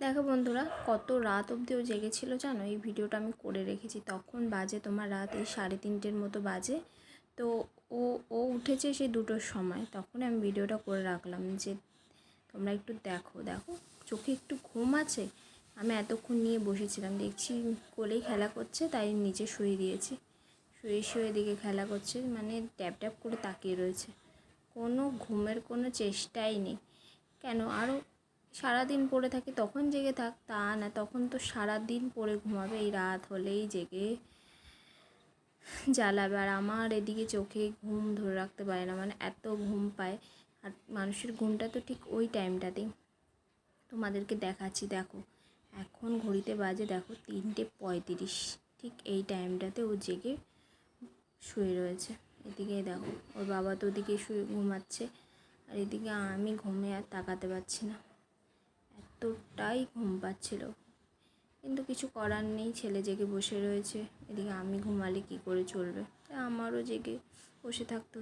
দেখো বন্ধুরা, কত রাত অবধিও জেগেছিল জানো? এই ভিডিওটা আমি করে রেখেছি। তখন বাজে তোমার রাত এই সাড়ে তিনটের মতো বাজে। তো ও ও উঠেছে সেই দুটোর সময়। তখন আমি ভিডিওটা করে রাখলাম যে তোমরা একটু দেখো। দেখো, চোখে একটু ঘুম আছে? আমি এতক্ষণ নিয়ে বসেছিলাম। দেখছি কোলেই খেলা করছে, তাই নিচে শুয়ে দিয়েছি। শুয়ে শুয়ে দিকে খেলা করছে মানে ট্যাপ ট্যাপ করে তাকিয়ে রয়েছে। কোনো ঘুমের কোনো চেষ্টাই নেই। কেন? আরও সারাদিন পড়ে থাকি, তখন জেগে থাক, তা না, তখন তো সারাদিন পড়ে ঘুমাবে, এই রাত হলেই জেগে জ্বালাবে। আর আমার এদিকে চোখে ঘুম ধরে রাখতে পারে না মানে এত ঘুম পায়। আর মানুষের ঘুমটা তো ঠিক ওই টাইমটাতেই। তোমাদেরকে দেখাচ্ছি, দেখো। এখন ঘড়িতে বাজে, দেখো, তিনটে পঁয়ত্রিশ। ঠিক এই টাইমটাতে ও জেগে শুয়ে রয়েছে। এদিকে দেখো, ওর বাবা তো ওদিকে শুয়ে ঘুমাচ্ছে। আর এদিকে আমি ঘুমে আর তাকাতে পারছি না। এতটাই ঘুম পাচ্ছিল। কিন্তু কিছু করার নেই, ছেলে জেগে বসে রয়েছে। এদিকে আমি ঘুমালে কী করে চলবে? তাই আমারও জেগে বসে থাকতে